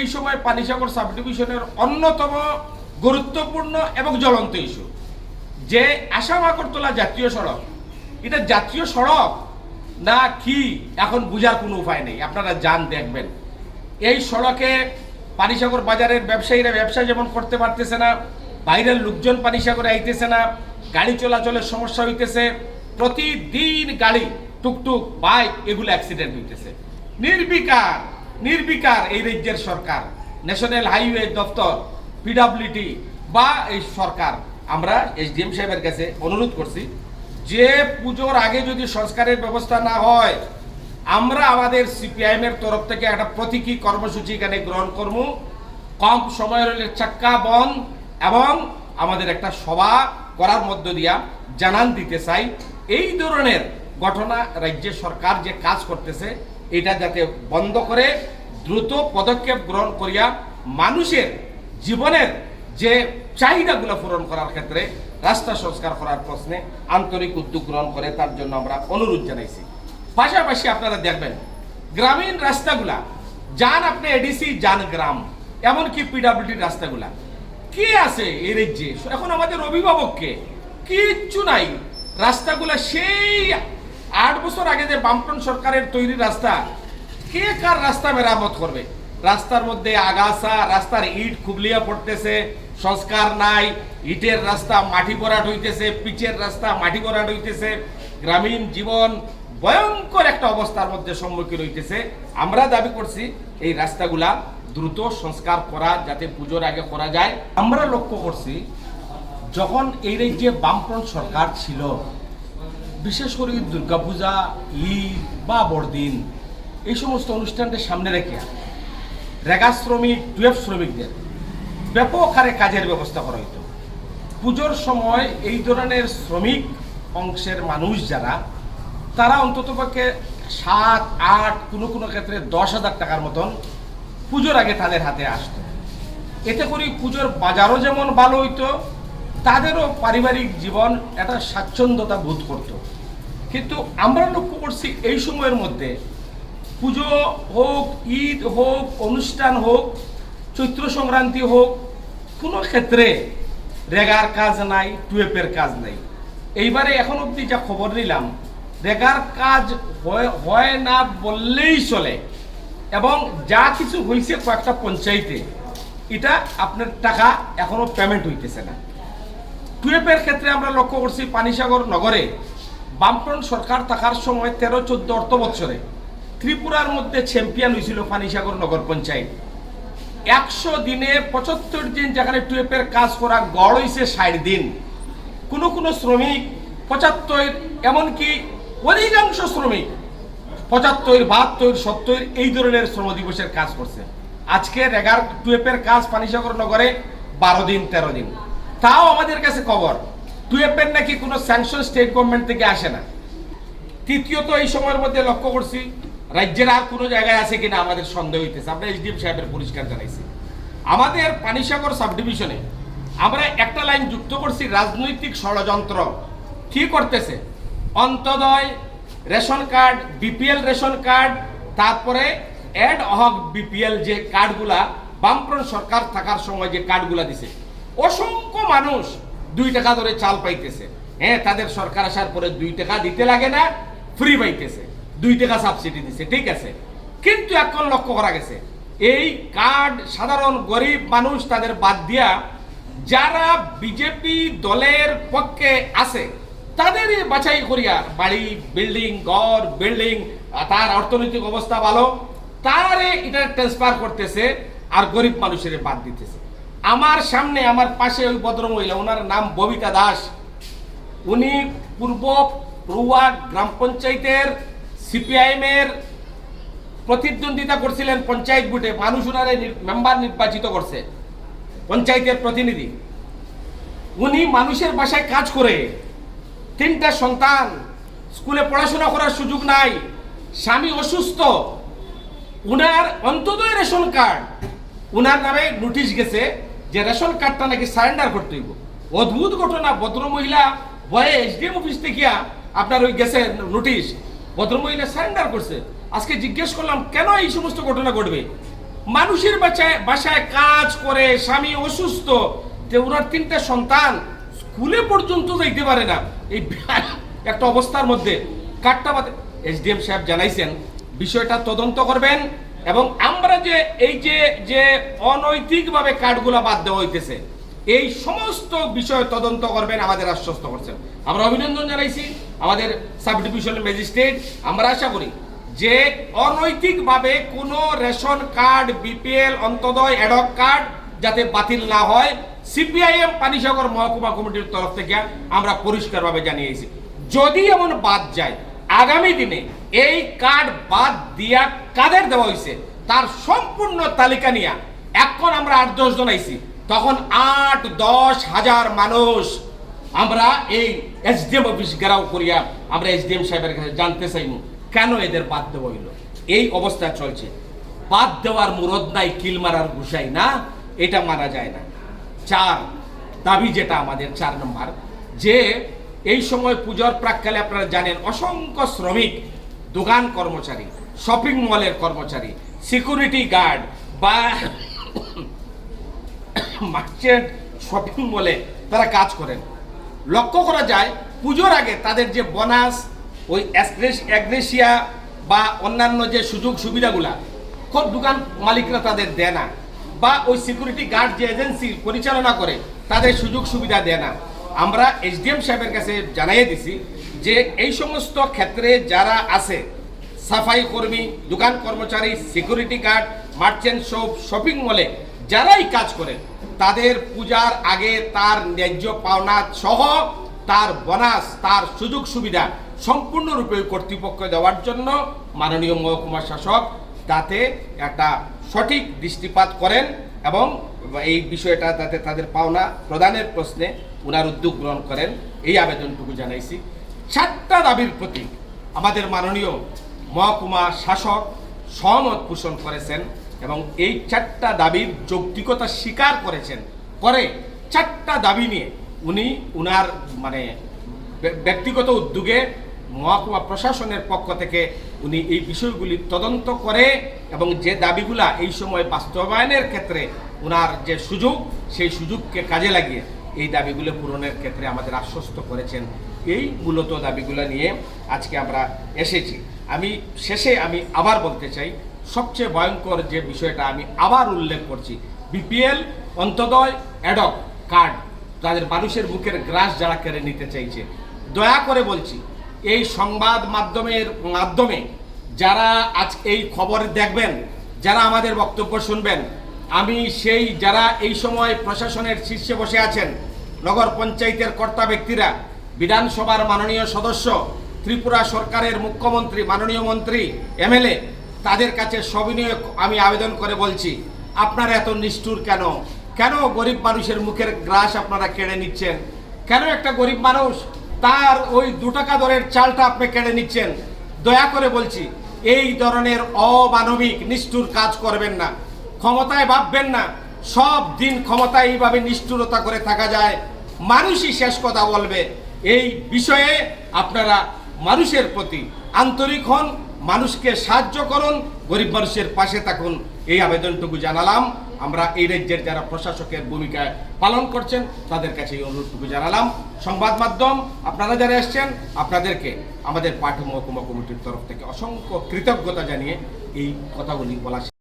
এই সময় পানিসাগর সাব ডিভিশনের অন্যতম গুরুত্বপূর্ণ এবং জ্বলন্ত ইস্যু, যে আসাম আগরতলা জাতীয় সড়ক। এটা জাতীয় সড়ক? না কি? এখন বোঝার কোনো উপায় নেই। আপনারা যান, দেখবেন। এই সড়কে পানিসাগর বাজারের ব্যবসায়ীরা ব্যবসা যেমন করতে পারতেছে না, বাইরের লোকজন পানিসাগরে আইতেছে না, গাড়ি চলাচলের সমস্যা হইতেছে, প্রতিদিন গাড়ি, টুকটুক, বাইক, এগুলো অ্যাক্সিডেন্ট হইতেছে। নির্বিকার। নির্বিকার এই রাজ্যের সরকার ন্যাশনাল হাইওয়ে দপ্তর পিডাব্লিউটি বা এই সরকার। আমরা এসডিএম সাহেবের কাছে অনুরোধ করছি, যে পুজোর আগে যদি সংস্কারের ব্যবস্থা না হয়, আমরা আমাদের সিপিআইএম এর তরফ থেকে একটা প্রতীকী কর্মসূচি এখানে গ্রহণ করব। কম সময় হলে চাক্কা বন এবং আমাদের একটা সভা করার মধ্য দিয়া জানান দিতে চাই। এই ধরনের ঘটনা রাজ্যের সরকার যে কাজ করতেছে এটা যাতে বন্ধ করে দ্রুত পদক্ষেপ গ্রহণ করিয়া মানুষের জীবনের যে চাহিদাগুলো পূরণ করার ক্ষেত্রে রাস্তা সংস্কার করার প্রশ্নে আন্তরিক উদ্যোগ গ্রহণ করে, তার জন্য আমরা অনুরোধ জানাইছি। পাশাপাশি আপনারা দেখবেন, গ্রামীণ রাস্তাগুলা, যান আপনি এডিসি যান গ্রাম, এমনকি পিডাব্লিউডির রাস্তাগুলা, কে আছে এই রাজ্যে? এখন আমাদের অভিভাবককে কিচ্ছু নাই, রাস্তাগুলা সেই বছর আগে যে বামফ্রন্ট সরকারের তৈরি রাস্তা, কে কার রাস্তা মেরামত করবে? রাস্তার মধ্যে আগাছা, রাস্তার ইট খুবলিয়া পড়তেছে, সংস্কার নাই, ইটের রাস্তা মাটি ভরাট হইতেছে, পিচের রাস্তা মাটি ভরাট হইতেছে, গ্রামীণ জীবন ভয়ঙ্কর একটা অবস্থার মধ্যে সম্মুখীন হইতেছে। আমরা দাবি করছি এই রাস্তাগুলা দ্রুত সংস্কার করা, যাতে পুজোর আগে করা যায়। আমরা লক্ষ্য করছি, যখন এই রাজ্যে বামফ্রন্ট সরকার ছিল বিশেষ করে দুর্গাপূজা, ঈদ বা বড়দিন, এই সমস্ত অনুষ্ঠানকে সামনে রেখে রেগা শ্রমিক টুয়েলভ শ্রমিকদের ব্যাপক হারে কাজের ব্যবস্থা করা হইতো। পুজোর সময় এই ধরনের শ্রমিক অংশের মানুষ যারা, তারা অন্ততপক্ষে সাত, আট, কোনো কোনো ক্ষেত্রে দশ হাজার টাকার মতন পুজোর আগে তাদের হাতে আসতো। এতে করে পুজোর বাজারও যেমন ভালো হইতো, তাদেরও পারিবারিক জীবন একটা স্বাচ্ছন্দ্যতা বোধ করত। কিন্তু আমরা লক্ষ্য করছি এই সময়ের মধ্যে পুজো হোক, ঈদ হোক, অনুষ্ঠান হোক, চৈত্র সংক্রান্তি হোক, কোনো ক্ষেত্রে রেগার কাজ নাই, টুয়েপের কাজ নাই। এইবারে এখন অবধি যা খবর নিলাম, রেগার কাজ হয়- না বললেই চলে। এবং যা কিছু হয়েছে কয়েকটা পঞ্চায়েতে, এটা আপনার টাকা এখনও পেমেন্ট হইতেছে না। টুয়েপের ক্ষেত্রে আমরা লক্ষ্য করছি পানিসাগর নগরে বামফ্রন্ট সরকার থাকার সময় তেরো, চোদ্দ, অর্থ বৎসরে ত্রিপুরার মধ্যে চ্যাম্পিয়ন হয়েছিল পানিসাগর নগর পঞ্চায়েত। একশো দিনে পঁচাত্তর দিন যেখানে টুয়েপের কাজ করা গড় হয়েছে ষাট দিন। কোনো কোনো শ্রমিক পঁচাত্তর, এমনকি অধিকাংশ শ্রমিক পঁচাত্তর, বাহাত্তর, সত্তর এই ধরনের শ্রম দিবসের কাজ করছে। আজকে রেগার টুয়েপের কাজ পানিসাগর নগরে বারো দিন, তেরো দিন। তাও আমাদের কাছে খবর টুয়েপের নাকি কোনো স্যাংশন স্টেট গভর্নমেন্ট থেকে আসে না। তৃতীয়ত এই সময়ের মধ্যে লক্ষ্য করছি, রাজ্যের আর কোনো জায়গায় আছে কিনা আমাদের সন্দেহ হইতেছে। আমরা এসডিএম সাহেবের পরিষ্কার জানাইছি। আমাদের পানিসাগর সাব ডিভিশনে আমরা একটা লাইন যুক্ত করছি, রাজনৈতিক ষড়যন্ত্র কি করতেছে? Antyodaya ration card BPL ration card, তারপরে অ্যাড অহক বিপিএল যে কার্ডগুলা বামফ্রন্ট সরকার থাকার সময় যে কার্ডগুলা দিছে। অসংখ্য মানুষ দুই টাকা ধরে চাল পাইতেছে। হ্যাঁ তাদের সরকার আসার পরে দুই টাকা দিতে লাগে না ফ্রি পাইতেছে। দুই টাকা সাবসিডি দিছে, ঠিক আছে? কিন্তু এখন লক্ষ্য করা গেছে, এই কার্ড সাধারণ গরিব মানুষ তাদের বাদ দিয়া যারা বিজেপি দলের পক্ষে আছে, তাদেরই বাছাই করিয়া বাড়ি বিল্ডিং ঘর বিল্ডিং তার অর্থনৈতিক অবস্থা ভালো, তারে এটা ট্রান্সফার করতেছে আর গরিব মানুষের বাদ দিতেছে। আমার সামনে আমার পাশে ওই ভদ্রমহিলা, ওনার নাম ববিতা দাস। উনি পূর্ব রুয়া গ্রাম পঞ্চায়েতের সিপিআইএম এর প্রতিদ্বন্দ্বিতা করছিলেন পঞ্চায়েত ভোটে। মানুষ উনারে নির- মেম্বার নির্বাচিত করছে, পঞ্চায়েতের প্রতিনিধি। উনি মানুষের বাসায় কাজ করে। তিনটা সন্তান, স্কুলে পড়াশোনা করার সুযোগ নাই, স্বামী অসুস্থ। উনার অন্তদয় রেশন কার্ড, উনার নামে নোটিশ গেছে যে রেশন কার্ডটা নাকি সারেন্ডার করতে হইব। অদ্ভুত ঘটনা, ভদ্রমহিলা ভয়ে এসডিএম অফিস থেকে আপনার ওই গেছে নোটিশ, ভদ্রমহিলা সারেন্ডার করছে। আজকে জিজ্ঞেস করলাম, কেন এই সমস্ত ঘটনা ঘটবে? মানুষের বাসায় বাসায় কাজ করে, স্বামী অসুস্থ যে ওনার তিনটা সন্তান স্কুলে পর্যন্ত যাইতে পারে না। এই একটা অবস্থার মধ্যে কাটটা বাদে এসডিএম সাহেব জানাইছেন, বিষয়টা তদন্ত করবেন। এবং আমরা যে, এই যে যে অনৈতিকভাবে কার্ডগুলো বাদ দেওয়া হইতেছে, এই সমস্ত বিষয় তদন্ত করবেন আমাদের আশ্বস্ত করছেন। আমরা অভিনন্দন জানাইছি আমাদের সাব ডিভিশনাল ম্যাজিস্ট্রেট। আমরা আশা করি যে অনৈতিকভাবে কোনো ration card, BPL, Antyodaya ad hoc card যাতে বাতিল না হয়, সিপিআইএম, পানিসাগর মহকুমা কমিটির তরফ থেকে আমরা পরিষ্কারভাবে জানিয়েছি। যদি এমন বাদ যায় আগামী দিনে এই কার্ড বাদ দিয়া কাদের দেওয়া হয়েছে তার সম্পূর্ণ তালিকা নিয়ে এখন আমরা আট, দশ জন আইছি। তখন আট, দশ হাজার মানুষ আমরা এই এসডিএম অফিস গেরাও করিয়া আমরা এসডিএম সাহেবের কাছে জানতে চাইমু কেন এদের বাদ দেওয়া হইল? এই অবস্থা চলছে। বাদ দেওয়ার মুরদ নাই, কিল মারার ঘুষাই না, এটা মারা যায় না। চার, দাবি যেটা আমাদের, চার নম্বর, যে এই সময় পুজোর প্রাককালে আপনারা জানেন অসংখ্য শ্রমিক, দোকান কর্মচারী শপিং মলের কর্মচারী সিকিউরিটি গার্ড বা মার্চেন্ট শপিং মলে তারা কাজ করেন। লক্ষ্য করা যায়, পুজোর আগে তাদের যে বোনাস ওই অ্যাগ্রেসিয়া বা অন্যান্য যে সুযোগ সুবিধাগুলা দোকান মালিকরা তাদের দেয় না। বা ওই সিকিউরিটি গার্ড যে এজেন্সি পরিচালনা করে, তাদের সুযোগ সুবিধা দেয় না। আমরা এসডিএম সাহেবের কাছে জানাইয়ে দিছি যে এই সমস্ত ক্ষেত্রে যারা আছে, সাফাই কর্মী, দোকান কর্মচারী security guard merchant shop shopping মলে যারাই কাজ করে তাদের পূজার আগে তার ন্যায্য পাওনা সহ তার বোনাস তার সুযোগ সুবিধা সম্পূর্ণরূপে কর্তৃপক্ষ দেওয়ার জন্য মাননীয় মহকুমা শাসক তাতে একটা সঠিক দৃষ্টিপাত করেন। এবং এই বিষয়টা তাতে তাদের পাওনা প্রদানের প্রশ্নে উনার উদ্যোগ গ্রহণ করেন। এই আবেদনটুকু জানাইছি। চারটা দাবির প্রতি আমাদের মাননীয় মহকুমা শাসক সহমত পোষণ করেছেন এবং এই চারটা দাবির যৌক্তিকতা স্বীকার করেছেন। করে চারটা দাবি নিয়ে উনি উনার মানে ব্য- ব্যক্তিগত উদ্যোগে মহকুমা প্রশাসনের পক্ষ থেকে উনি এই বিষয়গুলি তদন্ত করে এবং যে দাবিগুলা এই সময় বাস্তবায়নের ক্ষেত্রে ওনার যে সুযোগ, সেই সুযোগকে কাজে লাগিয়ে এই দাবিগুলো পূরণের ক্ষেত্রে আমাদের আশ্বস্ত করেছেন। এই মূলত দাবিগুলো নিয়ে আজকে আমরা এসেছি। আমি শেষে আমি আবার বলতে চাই, সবচেয়ে ভয়ঙ্কর যে বিষয়টা আমি আবার উল্লেখ করছি, বিপিএল অন্তদয় অ্যাডক কার্ড তাদের মানুষের বুকের গ্রাস যারা কেড়ে নিতে চাইছে। দয়া করে বলছি এই সংবাদ মাধ্যমের মাধ্যমে যারা আজ এই খবর দেখবেন, যারা আমাদের বক্তব্য শুনবেন, আমি সেই যারা এই সময় প্রশাসনের শীর্ষে বসে আছেন, নগর পঞ্চায়েতের কর্তা ব্যক্তিরা, বিধানসভার মাননীয় সদস্য, ত্রিপুরা সরকারের মুখ্যমন্ত্রী, মাননীয় মন্ত্রী, এমএলএ, তাদের কাছে সবিনয়ে আমি আবেদন করে বলছি, আপনারা এত নিষ্ঠুর কেন? কেন গরিব মানুষের মুখের গ্রাস আপনারা কেড়ে নিচ্ছেন? কেন একটা গরিব মানুষ তার ওই দু টাকা দরের চালটা আপনি কেড়ে নিচ্ছেন। দয়া করে বলছি, এই ধরনের অমানবিক, নিষ্ঠুর কাজ করবেন না। ক্ষমতায় ভাববেন না, সব দিন ক্ষমতায় এইভাবে নিষ্ঠুরতা করে থাকা যায়। মানুষই শেষ কথা বলবে। এই বিষয়ে আপনারা মানুষের প্রতি আন্তরিক হন মানুষকে সাহায্য করুন, গরিব মানুষের পাশে থাকুন। এই আবেদনটুকু জানালাম। আমরা এই রাজ্যের যারা প্রশাসকের ভূমিকায় পালন করছেন, তাদের কাছে এই অনুরোধটুকু জানালাম। সংবাদ মাধ্যম, আপনারা যারা এসছেন, আপনাদেরকে আমাদের পাঠ মহকুমা কমিটির তরফ থেকে অসংখ্য কৃতজ্ঞতা জানিয়ে এই কথাগুলি বলা